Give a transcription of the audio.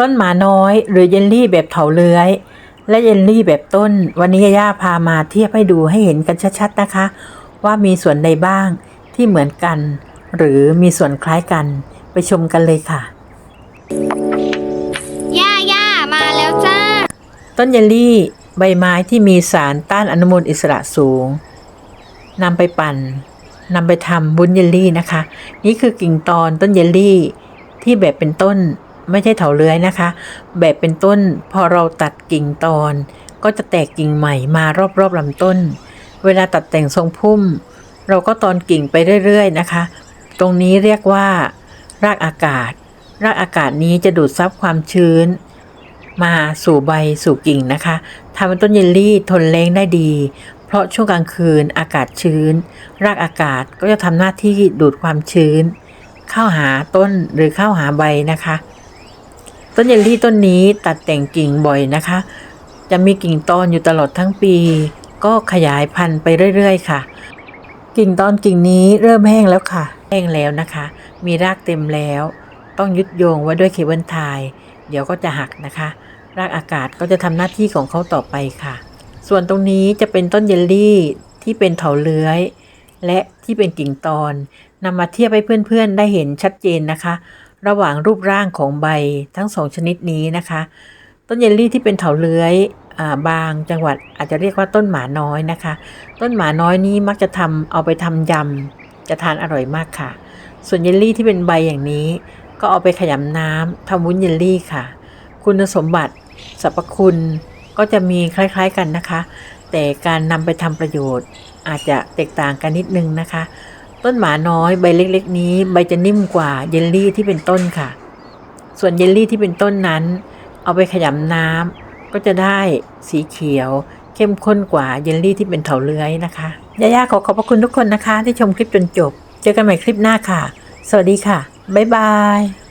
ต้นหมาน้อย หรือเยลลี่แบบเถาเลื้อย และเยลลี่แบบต้น วันนี้ย่าพามาเทียบให้ดูให้เห็นกันชัดๆนะคะ ว่ามีส่วนใดบ้างที่เหมือนกัน หรือมีส่วนคล้ายกันไปชมกันเลยค่ะย่าย่ามาแล้วจ้า ต้นเยลลี่ใบไม้ที่มีสารต้านอนุมูลอิสระสูงนำไปปั่นนำไปทำบุ้นเยลลี่นะคะ นี่คือกิ่งตอนต้นเยลลี่ที่แบบเป็นต้น ไม่ใช่เถาเลื้อยนะคะ แบบเป็นต้นพอเราตัดกิ่งตอน ก็จะแตกกิ่งใหม่มารอบๆลำต้น เวลาตัดแต่งทรงพุ่ม เราก็ตอนกิ่งไปเรื่อย ๆ นะคะ ตรงนี้เรียกว่า รากอากาศ รากอากาศนี้จะดูดซับความชื้น มาสู่ใบสู่กิ่งนะคะทำให้ต้นเยลลี่ทนแรงได้ดี เพราะช่วงกลางคืนอากาศชื้น รากอากาศก็จะทำหน้าที่ดูดความชื้น เข้าหาต้นหรือเข้าหาใบนะคะ ต้นเยลลี่ต้นนี้ตัดแต่งกิ่งบ่อยนะคะ จะมีกิ่งตอนอยู่ตลอดทั้งปี ก็ขยายพันธุ์ไปเรื่อย ๆ ค่ะ กิ่งตอนกิ่งนี้เริ่มแห้งแล้วค่ะ แห้งแล้วนะคะ มีรากเต็มแล้ว ต้องยึดโยงไว้ด้วยเคเบิลไทยเดี๋ยวก็จะหักนะคะ รากอากาศก็จะทำหน้าที่ของเขาต่อไปค่ะ ส่วนตรงนี้จะเป็นต้นเยลลี่ที่เป็นเถาเลื้อย และที่เป็นกิ่งตอนนำมาเทียบให้เพื่อนๆได้เห็นชัดเจนนะคะ ระหว่างรูปร่างของใบทั้งสองชนิดนี้นะคะ ต้นเยลลี่ที่เป็นเถาเลื้อยบางจังหวัดอาจจะเรียกว่าต้นหมาน้อยนะคะ ต้นหมาน้อยนี้มักจะทำเอาไปทำยำจะทานอร่อยมากค่ะ ส่วนเยลลี่ที่เป็นใบอย่างนี้ ก็เอาไปขยำน้ำทำวุ้นเยลลี่ค่ะ คุณสมบัติสรรพคุณก็จะมีคล้ายๆกันนะคะ แต่การนำไปทำประโยชน์อาจจะแตกต่างกันนิดนึงนะคะ ต้นหมาน้อยใบเล็กๆ นี้ใบจะนิ่มกว่าเยลลี่ที่เป็นต้นค่ะ ส่วนเยลลี่ที่เป็นต้นนั้น เอาไปขยำน้ำก็จะได้สีเขียว เข้มข้นกว่าเยลลี่ที่เป็นเถาเลื้อยนะคะย่าๆขอขอบพระคุณทุกคนนะคะ ที่ชมคลิปจนจบ เจอกันใหม่คลิปหน้าค่ะ สวัสดีค่ะ บ๊ายบาย